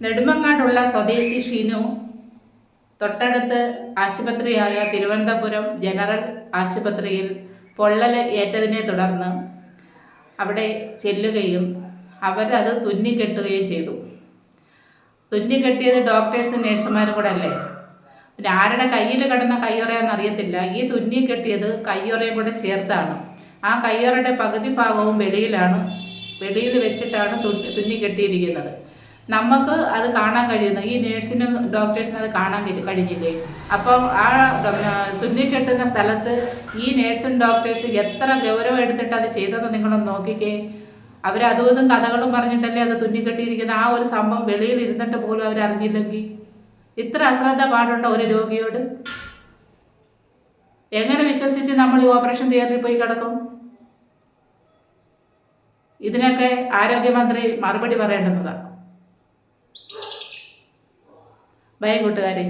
നെടുമങ്ങാടുള്ള സ്വദേശി ഷിനു തൊട്ടടുത്ത് ആശുപത്രിയായ തിരുവനന്തപുരം ജനറൽ ആശുപത്രിയിൽ പൊള്ളൽ ഏറ്റതിനെ തുടർന്ന് അവിടെ ചെല്ലുകയും അവരത് തുന്നിക്കെട്ടുകയും ചെയ്തു. തുന്നിക്കെട്ടിയത് ഡോക്ടേഴ്സും നേഴ്സുമാരും കൂടെ അല്ലേ പിന്നെ ആരുടെ കയ്യിൽ കിടന്ന കയ്യൊറയാന്ന് അറിയത്തില്ല. ഈ തുന്നി കെട്ടിയത് കയ്യൊറയും കൂടെ ചേർത്താണ്. ആ കയ്യൊറയുടെ പകുതി ഭാഗവും വെളിയിലാണ്. വെളിയിൽ വെച്ചിട്ടാണ് തുന്നി തുന്നി കെട്ടിയിരിക്കുന്നത് നമുക്ക് അത് കാണാൻ കഴിയുന്നു ഈ നേഴ്സിനും ഡോക്ടേഴ്സിനും അത് കാണാൻ കഴി- കഴിഞ്ഞില്ലേ? അപ്പം ആ തുന്നി കെട്ടുന്ന സ്ഥലത്ത് ഈ നേഴ്സും ഡോക്ടേഴ്സും എത്ര ഗൗരവം എടുത്തിട്ട് അത് ചെയ്തതെന്ന് നിങ്ങളൊന്ന് നോക്കിക്കേ. അവർ ഇതും കഥകളും പറഞ്ഞിട്ടല്ലേ അത് തുന്നിക്കെട്ടിയിരിക്കുന്ന. ആ ഒരു സംഭവം വെളിയിൽ ഇരുന്നിട്ട് പോലും അവരറിഞ്ഞില്ലെങ്കിൽ ഇത്ര അശ്രദ്ധ പാടുണ്ടോ ഒരു രോഗിയോട്? എങ്ങനെ വിശ്വസിച്ച് നമ്മൾ ഈ ഓപ്പറേഷൻ തിയേറ്ററിൽ പോയി കിടക്കും? ഇതിനൊക്കെ ആരോഗ്യമന്ത്രി മറുപടി പറയേണ്ടുന്നതാണ് ബൈ കൂട്ടുകാരെ.